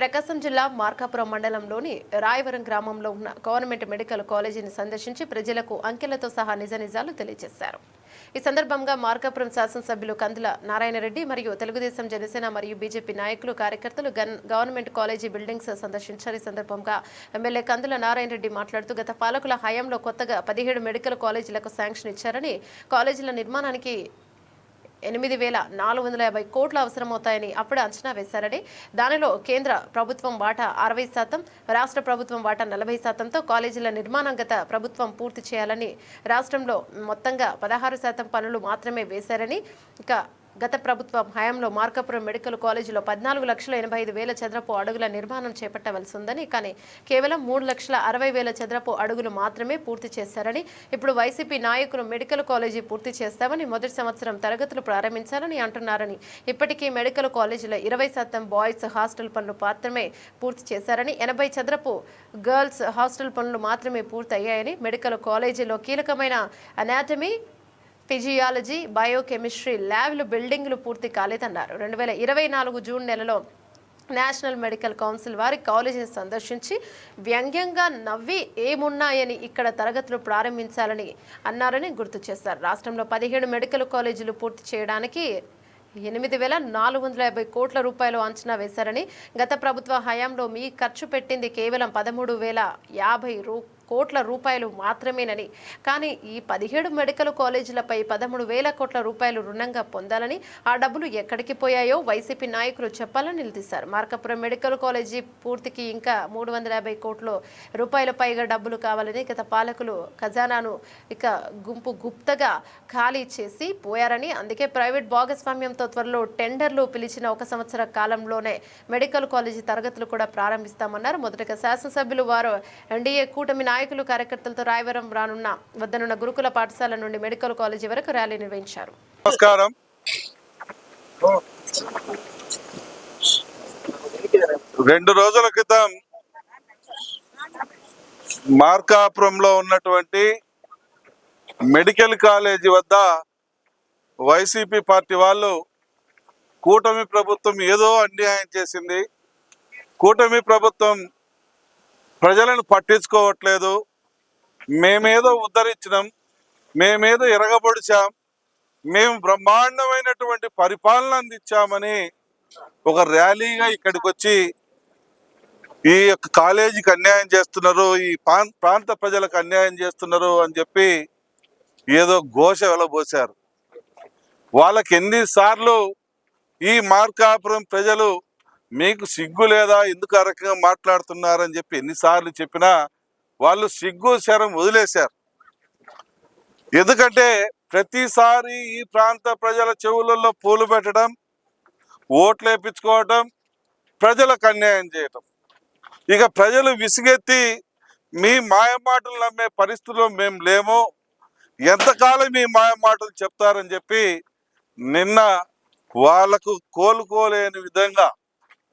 ప్రకాశం జిల్లా మార్కాపురం మండలంలోని రాయవరం గ్రామంలో ఉన్న గవర్నమెంట్ మెడికల్ కాలేజీని సందర్శించి ప్రజలకు అంకెలతో సహా నిజ నిజాలు తెలియజేశారు. ఈ సందర్భంగా మార్కాపురం శాసనసభ్యులు కందుల నారాయణరెడ్డి మరియు తెలుగుదేశం జనసేన మరియు బీజేపీ నాయకులు కార్యకర్తలు గవర్నమెంట్ కాలేజీ బిల్డింగ్స్ సందర్శించారు. ఈ సందర్భంగా ఎమ్మెల్యే కందుల నారాయణరెడ్డి మాట్లాడుతూ గత పాలకుల హయాంలో కొత్తగా పదిహేడు మెడికల్ కాలేజీలకు శాంక్షన్ ఇచ్చారని కాలేజీల నిర్మాణానికి ఎనిమిది వేల నాలుగు వందల యాభై కోట్లు అవసరమవుతాయని అప్పుడు అంచనా వేశారని. దానిలో కేంద్ర ప్రభుత్వం వాటా అరవై శాతం రాష్ట్ర ప్రభుత్వం వాటా నలభై శాతంతో కాలేజీల నిర్మాణం గత ప్రభుత్వం పూర్తి చేయాలని రాష్ట్రంలో మొత్తంగా పదహారు శాతం పనులు మాత్రమే వేశారని ఇక గత ప్రభుత్వం హయాంలో మార్కాపురం మెడికల్ కాలేజీలో పద్నాలుగు లక్షల ఎనభై ఐదు వేల చదరపు అడుగుల నిర్మాణం చేపట్టవలసి ఉందని కానీ కేవలం మూడు లక్షల అరవై వేల చదరపు అడుగులు మాత్రమే పూర్తి చేశారని ఇప్పుడు వైసీపీ నాయకులు మెడికల్ కాలేజీ పూర్తి చేస్తామని మొదటి సంవత్సరం తరగతులు ప్రారంభించాలని అంటున్నారని ఇప్పటికీ మెడికల్ కాలేజీలో ఇరవై శాతం బాయ్స్ హాస్టల్ పనులు మాత్రమే పూర్తి చేశారని ఎనభై చదరపు గర్ల్స్ హాస్టల్ పనులు మాత్రమే పూర్తయ్యాయని మెడికల్ కాలేజీలో కీలకమైన అనాటమీ ఫిజియాలజీ బయోకెమిస్ట్రీ ల్యాబ్లు బిల్డింగ్లు పూర్తి కాలేదన్నారు. రెండు వేల ఇరవై నాలుగు జూన్ నెలలో నేషనల్ మెడికల్ కౌన్సిల్ వారి కాలేజీని సందర్శించి వ్యంగ్యంగా నవ్వి ఏమున్నాయని ఇక్కడ తరగతులు ప్రారంభించాలని అన్నారని గుర్తు చేశారు. రాష్ట్రంలో పదిహేడు మెడికల్ కాలేజీలు పూర్తి చేయడానికి ఎనిమిది వేల నాలుగు వందల యాభై కోట్ల రూపాయలు అంచనా వేశారని గత ప్రభుత్వ హయాంలో మీ ఖర్చు పెట్టింది కేవలం పదమూడు వేల యాభై రూ కోట్ల రూపాయలు మాత్రమేనని. కానీ ఈ పదిహేడు మెడికల్ కాలేజీలపై పదమూడు వేల కోట్ల రూపాయలు రుణంగా పొందాలని ఆ డబ్బులు ఎక్కడికి పోయాయో వైసీపీ నాయకులు చెప్పాలని నిలదీశారు. మార్కాపురం మెడికల్ కాలేజీ పూర్తికి ఇంకా మూడు వందల యాభై కోట్ల రూపాయల పైగా డబ్బులు కావాలని గత పాలకులు ఖజానాను ఇక గుంపు గుప్తగా ఖాళీ చేసి పోయారని అందుకే ప్రైవేట్ భాగస్వామ్యంతో త్వరలో టెండర్లు పిలిచిన ఒక సంవత్సర కాలంలోనే మెడికల్ కాలేజీ తరగతులు కూడా ప్రారంభిస్తామన్నారు. మొదటగా శాసనసభ్యులు వారు ఎన్డీఏ కూటమి నాయకులు కార్యకర్తలతో రాయవరం రానున్న వద్దనున్న గురుకుల పాఠశాల నుండి మెడికల్ కాలేజీ వరకు ర్యాలీ నిర్వహించారు. నమస్కారం. రెండు రోజుల క్రితం మార్కాపురంలో ఉన్నటువంటి మెడికల్ కాలేజీ వద్ద వైసీపీ పార్టీ వాళ్ళు కూటమి ప్రభుత్వం ఏదో అన్యాయం చేసింది. కూటమి ప్రభుత్వం ప్రజలను పట్టించుకోవట్లేదు. మేమేదో ఉద్ధరించినాం. మేమేదో ఎరగబడిచాం. మేము బ్రహ్మాండమైనటువంటి పరిపాలన అందించామని ఒక ర్యాలీగా ఇక్కడికి వచ్చి ఈ యొక్క కాలేజీకి అన్యాయం చేస్తున్నారు ఈ ప్రాంత ప్రజలకు అన్యాయం చేస్తున్నారు అని చెప్పి ఏదో ఘోష వెలబోశారు. వాళ్ళకి ఎన్నిసార్లు ఈ మార్కాపురం ప్రజలు మీకు సిగ్గు లేదా? ఎందుకు ఆ రకంగా మాట్లాడుతున్నారని చెప్పి ఎన్నిసార్లు చెప్పినా వాళ్ళు సిగ్గు శరం వదిలేశారు. ఎందుకంటే ప్రతిసారి ఈ ప్రాంత ప్రజల చెవులలో పూలు పెట్టడం ఓట్లు వేయించుకోవటం ప్రజలకు అన్యాయం చేయటం. ఇక ప్రజలు విసిగెత్తి మీ మాయమాటలు నమ్మే పరిస్థితుల్లో మేము లేము ఎంతకాలం మీ మాయమాటలు చెప్తారని చెప్పి నిన్న వాళ్ళకు కోలుకోలేని విధంగా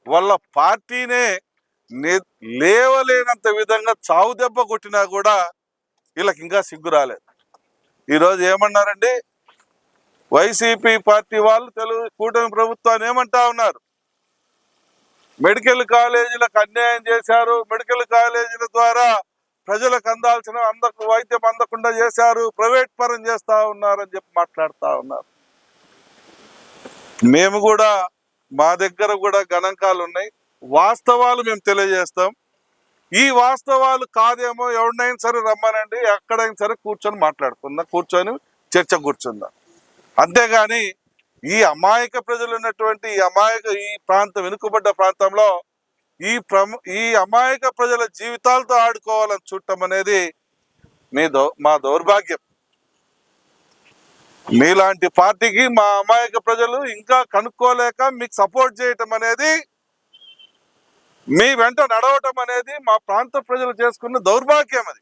వాళ్ళ పార్టీనే లేవలేనంత విధంగా చావు దెబ్బ కొట్టినా కూడా వీళ్ళకి ఇంకా సిగ్గు రాలేదు. ఈరోజు ఏమన్నారండి? వైసీపీ పార్టీ వాళ్ళు తెలుగు కూటమి ప్రభుత్వాన్ని ఏమంటా ఉన్నారు? మెడికల్ కాలేజీలకు అన్యాయం చేశారు. మెడికల్ కాలేజీల ద్వారా ప్రజలకు అందాల్సిన అందకు వైద్యం అందకుండా చేశారు. ప్రైవేట్ పరం చేస్తా ఉన్నారని చెప్పి మాట్లాడుతూ ఉన్నారు. మేము కూడా మా దగ్గర కూడా గణాంకాలు ఉన్నాయి వాస్తవాలు మేము తెలియజేస్తాం. ఈ వాస్తవాలు కాదేమో ఎవరినైనా సరే రమ్మనండి ఎక్కడైనా సరే కూర్చొని మాట్లాడుకుందాం కూర్చొని చర్చ కూర్చుందాం. అంతేగాని ఈ అమాయక ప్రజలు ఉన్నటువంటి ఈ అమాయక ఈ ప్రాంతం వెనుకబడ్డ ప్రాంతంలో ఈ ఈ అమాయక ప్రజల జీవితాలతో ఆడుకోవాలని చూడటం అనేది మీ దో మా దౌర్భాగ్యం. మీలాంటి పార్టీకి మా అమాయక ప్రజలు ఇంకా కనుక్కోలేక మీకు సపోర్ట్ చేయటం అనేది మీ వెంట నడవటం అనేది మా ప్రాంత ప్రజలు చేసుకున్న దౌర్భాగ్యం అది.